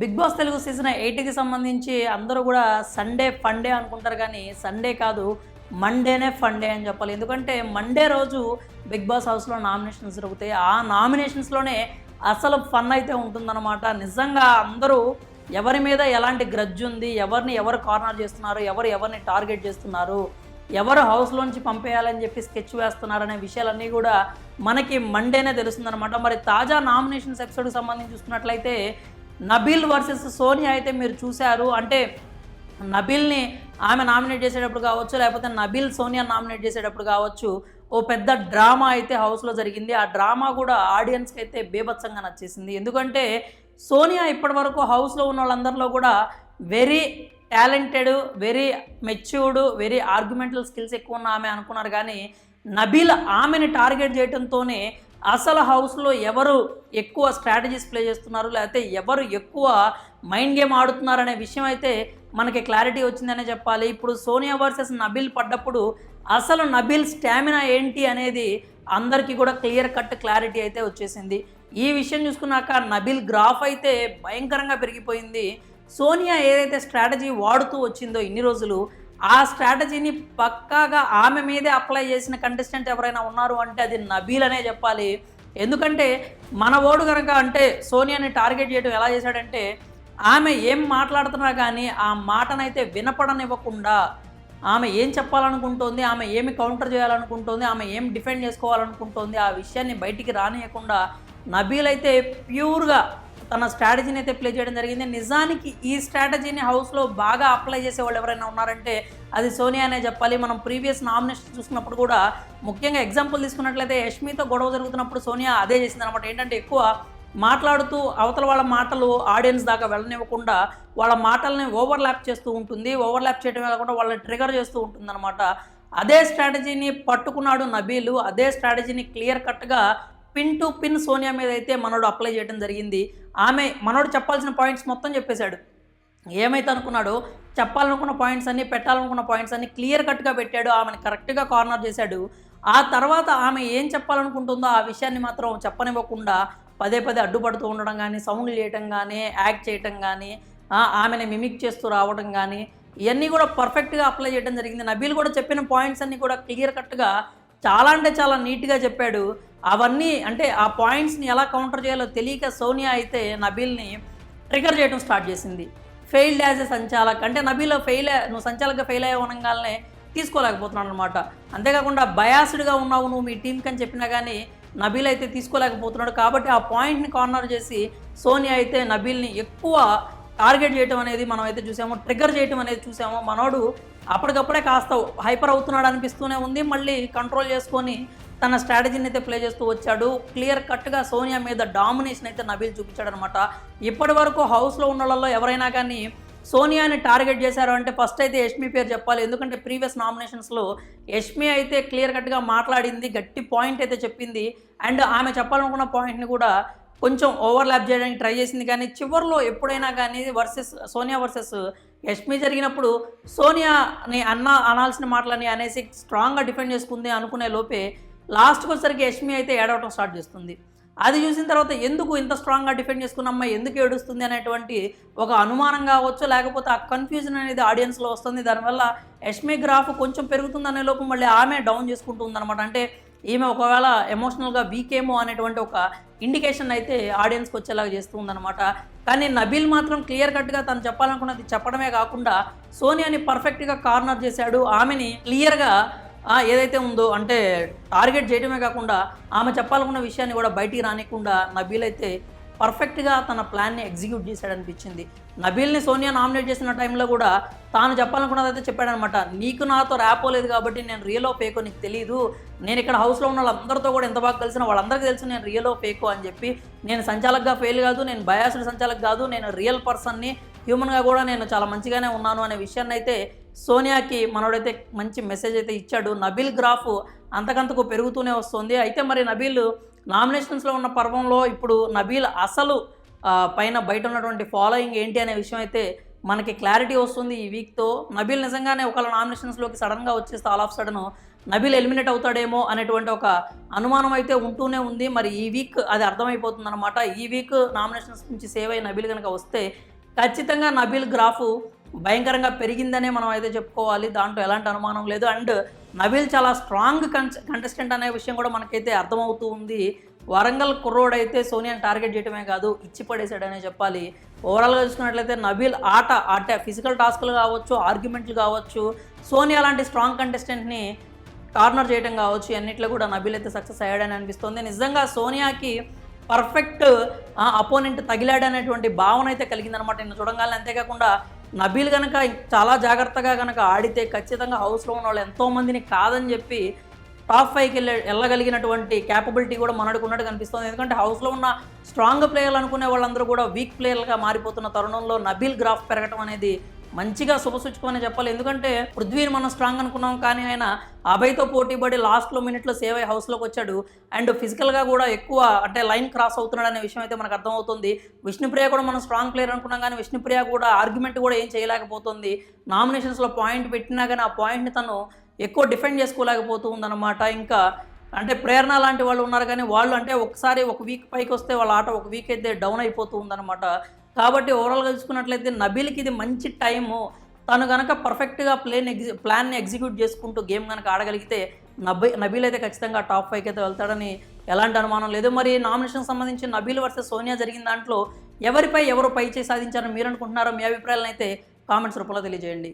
Big boss Telugu season ఎయిట్కి సంబంధించి అందరూ కూడా సండే ఫండే అనుకుంటారు కానీ సండే కాదు మండేనే ఫండే అని చెప్పాలి. ఎందుకంటే మండే రోజు బిగ్ బాస్ హౌస్లో నామినేషన్స్ జరుగుతాయి. ఆ నామినేషన్స్లోనే అసలు ఫన్ అయితే ఉంటుందన్నమాట. నిజంగా అందరూ ఎవరి మీద ఎలాంటి గ్రడ్జ్ ఉంది ఎవరిని ఎవరు కార్నర్ చేస్తున్నారు ఎవరు ఎవరిని టార్గెట్ చేస్తున్నారు ఎవరు హౌస్లోంచి పంపేయాలని చెప్పి స్కెచ్ వేస్తున్నారనే విషయాలన్నీ కూడా మనకి మండేనే తెలుస్తుందన్నమాట. మరి తాజా నామినేషన్స్ ఎపిసోడ్కి సంబంధించి చూసుకున్నట్లయితే నబీల్ వర్సెస్ సోనియా అయితే మీరు చూశారు. అంటే నబీల్ని ఆమె నామినేట్ చేసేటప్పుడు కావచ్చు లేకపోతే నబీల్ సోనియా నామినేట్ చేసేటప్పుడు కావచ్చు ఓ పెద్ద డ్రామా అయితే హౌస్లో జరిగింది. ఆ డ్రామా కూడా ఆడియన్స్కి అయితే బీభత్సంగా నచ్చేసింది. ఎందుకంటే సోనియా ఇప్పటివరకు హౌస్లో ఉన్న వాళ్ళందరిలో కూడా very talented very matured very argumental skills ఎక్కువ ఉన్న ఆమె అనుకున్నారు. కానీ నబీల్ ఆమెని టార్గెట్ చేయడంతోనే అసలు హౌస్లో ఎవరు ఎక్కువ స్ట్రాటజీస్ ప్లే చేస్తున్నారు? లేకపోతే ఎవరు ఎక్కువ మైండ్ గేమ్ ఆడుతున్నారు అనే విషయం అయితే మనకి క్లారిటీ వచ్చిందనే చెప్పాలి. ఇప్పుడు సోనియా వర్సెస్ నబీల్ పడ్డప్పుడు అసలు నబీల్ స్టామినా ఏంటి అనేది అందరికీ కూడా క్లియర్ కట్ క్లారిటీ అయితే వచ్చేసింది. ఈ విషయం చూసుకున్నాక నబీల్ గ్రాఫ్ అయితే భయంకరంగా పెరిగిపోయింది. సోనియా ఏదైతే స్ట్రాటజీ వాడుతూ వచ్చిందో ఇన్ని రోజులు ఆ స్ట్రాటజీని పక్కాగా ఆమె మీదే అప్లై చేసిన కంటెస్టెంట్ ఎవరైనా ఉన్నారు అంటే అది నబీల్ అనే చెప్పాలి. ఎందుకంటే మన ఓడు కనుక అంటే సోనియాని టార్గెట్ చేయడం ఎలా చేశాడంటే ఆమె ఏం మాట్లాడుతున్నా కానీ ఆ మాటనైతే వినపడనివ్వకుండా ఆమె ఏం చెప్పాలనుకుంటోంది ఆమె ఏమి కౌంటర్ చేయాలనుకుంటోంది ఆమె ఏం డిఫెండ్ చేసుకోవాలనుకుంటోంది ఆ విషయాన్ని బయటికి రానియకుండా నబీల్ అయితే ప్యూర్గా తన స్ట్రాటజీని అయితే ప్లే చేయడం జరిగింది. నిజానికి ఈ స్ట్రాటజీని హౌస్లో బాగా అప్లై చేసే వాళ్ళు ఎవరైనా ఉన్నారంటే అది సోనియా అనే చెప్పాలి. మనం ప్రీవియస్ నామినేషన్ చూసినప్పుడు కూడా ముఖ్యంగా ఎగ్జాంపుల్ తీసుకున్నట్లయితే యష్మితో గొడవ జరుగుతున్నప్పుడు సోనియా అదే చేసింది అనమాట ఏంటంటే ఎక్కువ మాట్లాడుతూ అవతల వాళ్ళ మాటలు ఆడియన్స్ దాకా వెళ్ళనివ్వకుండా వాళ్ళ మాటల్ని ఓవర్లాప్ చేస్తూ ఉంటుంది. ఓవర్లాప్ చేయడం కాకుండా వాళ్ళని ట్రిగర్ చేస్తూ ఉంటుంది అనమాట అదే స్ట్రాటజీని పట్టుకున్నాడు నబీలు. అదే స్ట్రాటజీని క్లియర్ కట్గా పిన్ టు పిన్ సోనియా మీద అయితే మనోడు అప్లై చేయడం జరిగింది. ఆమె మనోడు చెప్పాల్సిన పాయింట్స్ మొత్తం చెప్పేశాడు. ఏమైతే అనుకున్నాడో చెప్పాలనుకున్న పాయింట్స్ అన్ని పెట్టాలనుకున్న పాయింట్స్ అన్ని క్లియర్ కట్గా పెట్టాడు. ఆమెను కరెక్ట్గా కార్నర్ చేశాడు. ఆ తర్వాత ఆమె ఏం చెప్పాలనుకుంటుందో ఆ విషయాన్ని మాత్రం చెప్పనివ్వకుండా పదే పదే అడ్డుపడుతూ ఉండడం కానీ సౌండ్లు చేయటం కానీ యాక్ట్ చేయటం కానీ ఆమెను ఆమెని మిమిక్ చేస్తూ రావడం కానీ ఇవన్నీ కూడా పర్ఫెక్ట్గా అప్లై చేయడం జరిగింది. నబీల్ కూడా చెప్పిన పాయింట్స్ అన్నీ కూడా క్లియర్ కట్గా చాలా అంటే చాలా నీట్గా చెప్పాడు. అవన్నీ అంటే ఆ పాయింట్స్ని ఎలా కౌంటర్ చేయాలో తెలియక సోనియా అయితే నబీల్ని ట్రిగర్ చేయడం స్టార్ట్ చేసింది. Failed as a sanchalak. అంటే నబీలో ఫెయిల్ నువ్వు సంచాలకగా ఫెయిల్ అయ్యే అనగానే తీసుకోలేకపోతున్నాడు అనమాట అంతేకాకుండా బయాస్డ్గా ఉన్నావు నువ్వు మీ టీంకి అని చెప్పినా కానీ నబీల్ అయితే తీసుకోలేకపోతున్నాడు. కాబట్టి ఆ పాయింట్ని కార్నర్ చేసి సోనియా అయితే నబీల్ని ఎక్కువ టార్గెట్ చేయటం అనేది మనం అయితే చూసాము ట్రిగర్ చేయటం అనేది చూసాము. మనోడు అప్పటికప్పుడే కాస్త హైపర్ అవుతున్నాడు అనిపిస్తూనే ఉంది. మళ్ళీ కంట్రోల్ చేసుకొని తన స్ట్రాటజీని అయితే ప్లే చేస్తూ వచ్చాడు. క్లియర్ కట్గా సోనియా మీద డామినేషన్ అయితే నబీల్ చూపించాడు అనమాట ఇప్పటి వరకు హౌస్లో ఉన్న వాళ్ళలో ఎవరైనా కానీ సోనియాని టార్గెట్ చేశారు అంటే ఫస్ట్ అయితే యష్మి పేరు చెప్పాలి. ఎందుకంటే ప్రీవియస్ నామినేషన్స్లో యష్మి అయితే క్లియర్ కట్గా మాట్లాడింది గట్టి పాయింట్ అయితే చెప్పింది. అండ్ ఆమె చెప్పాలనుకున్న పాయింట్ని కూడా కొంచెం ఓవర్లాప్ చేయడానికి ట్రై చేసింది. కానీ చివరిలో ఎప్పుడైనా కానీ వర్సెస్ సోనియా వర్సెస్ యష్మి జరిగినప్పుడు సోనియాని అన్న అనాల్సిన మాటలని అనేసి స్ట్రాంగ్గా డిఫెండ్ చేసుకుంది అనుకునే లోపే లాస్ట్కి వచ్చేసరికి యష్మి అయితే ఏడవటం స్టార్ట్ చేస్తుంది. అది చూసిన తర్వాత ఎందుకు ఇంత స్ట్రాంగ్గా డిఫెండ్ చేసుకున్నమ్మా ఎందుకు ఏడుస్తుంది అనేటువంటి ఒక అనుమానం కావచ్చు లేకపోతే ఆ కన్ఫ్యూజన్ అనేది ఆడియన్స్లో వస్తుంది. దానివల్ల యష్మి గ్రాఫ్ కొంచెం పెరుగుతుందనే లోపు మళ్ళీ ఆమె డౌన్ చేసుకుంటుందనమాట అంటే ఈమె ఒకవేళ ఎమోషనల్గా వీక్ ఏమో అనేటువంటి ఒక ఇండికేషన్ అయితే ఆడియన్స్కి వచ్చేలాగా చేస్తూ కానీ నబీల్ మాత్రం క్లియర్ కట్గా తను చెప్పాలనుకున్నది చెప్పడమే కాకుండా సోనియాని పర్ఫెక్ట్గా కార్నర్ చేశాడు. ఆమెని క్లియర్గా ఏదైతే ఉందో అంటే టార్గెట్ చేయడమే కాకుండా ఆమె చెప్పాలనుకున్న విషయాన్ని కూడా బయటికి రానికుండా నబీల్ అయితే పర్ఫెక్ట్గా తన ప్లాన్ని ఎగ్జిక్యూట్ చేశాడనిపించింది. నబీల్ని సోనియా నామినేట్ చేసిన టైంలో కూడా తాను చెప్పాలనుకున్నదైతే చెప్పాడనమాట. నీకు నాతో ర్యాపో లేదు కాబట్టి నేను రియలో ఫేకో నీకు తెలియదు నేను ఇక్కడ హౌస్లో ఉన్న వాళ్ళందరితో కూడా ఎంత బాగా కలిసిన వాళ్ళందరికీ తెలుసు నేను రియలో ఫేకో అని చెప్పి. నేను సంచాలకగా ఫెయిల్ కాదు నేను బయాస్డ్ సంచాలక్ కాదు నేను రియల్ పర్సన్ని హ్యూమన్గా కూడా నేను చాలా మంచిగానే ఉన్నాను అనే విషయాన్ని అయితే సోనియాకి మనోడైతే మంచి మెసేజ్ అయితే ఇచ్చాడు. నబీల్ గ్రాఫ్ అంతకంతకు పెరుగుతూనే వస్తుంది. అయితే మరి నబీల్ నామినేషన్స్లో ఉన్న పర్వంలో ఇప్పుడు నబీల్ అసలు పైన బయట ఉన్నటువంటి ఫాలోయింగ్ ఏంటి అనే విషయం అయితే మనకి క్లారిటీ వస్తుంది ఈ వీక్తో. నబీల్ నిజంగానే ఒకవేళ నామినేషన్స్లోకి సడన్గా వచ్చేస్తే all of sudden Nabeel eliminate అవుతాడేమో అనేటువంటి ఒక అనుమానం అయితే ఉంటూనే ఉంది. మరి ఈ వీక్ అది అర్థమైపోతుంది అనమాట ఈ వీక్ నామినేషన్స్ నుంచి సేవ్ అయ్యి నబీల్ కనుక వస్తే ఖచ్చితంగా నబీల్ గ్రాఫ్ భయంకరంగా పెరిగిందనే మనం అయితే చెప్పుకోవాలి. దాంట్లో ఎలాంటి అనుమానం లేదు. అండ్ నవీల్ చాలా స్ట్రాంగ్ కంటెస్టెంట్ అనే విషయం కూడా మనకైతే అర్థమవుతూ ఉంది. వరంగల్ కుర్రోడ్ అయితే సోనియాని టార్గెట్ చేయడమే కాదు ఇచ్చి పడేశాడనే చెప్పాలి. ఓవరాల్గా చూసుకున్నట్లయితే నబీల్ ఆట అంటే ఫిజికల్ టాస్క్లు కావచ్చు ఆర్గ్యుమెంట్లు కావచ్చు సోనియా లాంటి స్ట్రాంగ్ కంటెస్టెంట్ని కార్నర్ చేయడం కావచ్చు అన్నిట్లో కూడా నబీల్ అయితే సక్సెస్ అయ్యాడని అనిపిస్తుంది. నిజంగా సోనియాకి పర్ఫెక్ట్ అపోనెంట్ తగిలాడనేటువంటి భావన అయితే కలిగిందనమాట నేను చూడగానే అంతేకాకుండా నబీల్ కనుక చాలా జాగ్రత్తగా కనుక ఆడితే ఖచ్చితంగా హౌస్లో ఉన్న వాళ్ళు ఎంతోమందిని కాదని చెప్పి టాప్ ఫైవ్కి వెళ్ళే వెళ్ళగలిగినటువంటి క్యాపబిలిటీ కూడా మనకు ఉన్నట్టు కనిపిస్తుంది. ఎందుకంటే హౌస్లో ఉన్న స్ట్రాంగ్ ప్లేయర్లు అనుకునే వాళ్ళందరూ కూడా వీక్ ప్లేయర్లుగా మారిపోతున్న తరుణంలో నబీల్ గ్రాఫ్ పెరగడం అనేది మంచిగా శుభసూచకమని చెప్పాలి. ఎందుకంటే పృథ్వీని మనం స్ట్రాంగ్ అనుకున్నాం కానీ ఆయన అభయ్తో పోటీపడి లాస్ట్లో మినిట్లో సేవ్ అయ్యి హౌస్లోకి వచ్చాడు. అండ్ ఫిజికల్గా కూడా ఎక్కువ అంటే లైన్ క్రాస్ అవుతున్నాడు అనే విషయం అయితే మనకు అర్థమవుతుంది. విష్ణుప్రియ కూడా మనం స్ట్రాంగ్ ప్లేయర్ అనుకున్నాం కానీ విష్ణుప్రియ కూడా ఆర్గ్యుమెంట్ కూడా ఏం చేయలేకపోతుంది. నామినేషన్స్లో పాయింట్ పెట్టినా కానీ ఆ పాయింట్ని తను ఎక్కువ డిఫెండ్ చేసుకోలేకపోతూ ఉందన్నమాట. ఇంకా అంటే ప్రేరణ లాంటి వాళ్ళు ఉన్నారు కానీ వాళ్ళు అంటే ఒకసారి ఒక వీక్ పైకి వస్తే వాళ్ళ ఆట ఒక వీక్ అయితే డౌన్ అయిపోతూ ఉందన్నమాట. కాబట్టి ఓవరాల్గా చూసుకున్నట్లయితే నబీల్కి ఇది మంచి టైము తను కనుక పర్ఫెక్ట్గా ప్లేన్ ఎగ్జి ప్లాన్ని ఎగ్జిక్యూట్ చేసుకుంటూ గేమ్ కనుక ఆడగలిగితే నబీ నబీల్ అయితే ఖచ్చితంగా టాప్ ఫైవ్కి అయితే వెళ్తాడని ఎలాంటి అనుమానం లేదు. మరి నామినేషన్ సంబంధించి నబీల్ వర్సెస్ సోనియా జరిగిన దాంట్లో ఎవరిపై ఎవరు పై చేసి సాధించారని మీరు అనుకుంటున్నారో మీ అభిప్రాయాలను అయితే కామెంట్స్ రూపంలో తెలియజేయండి.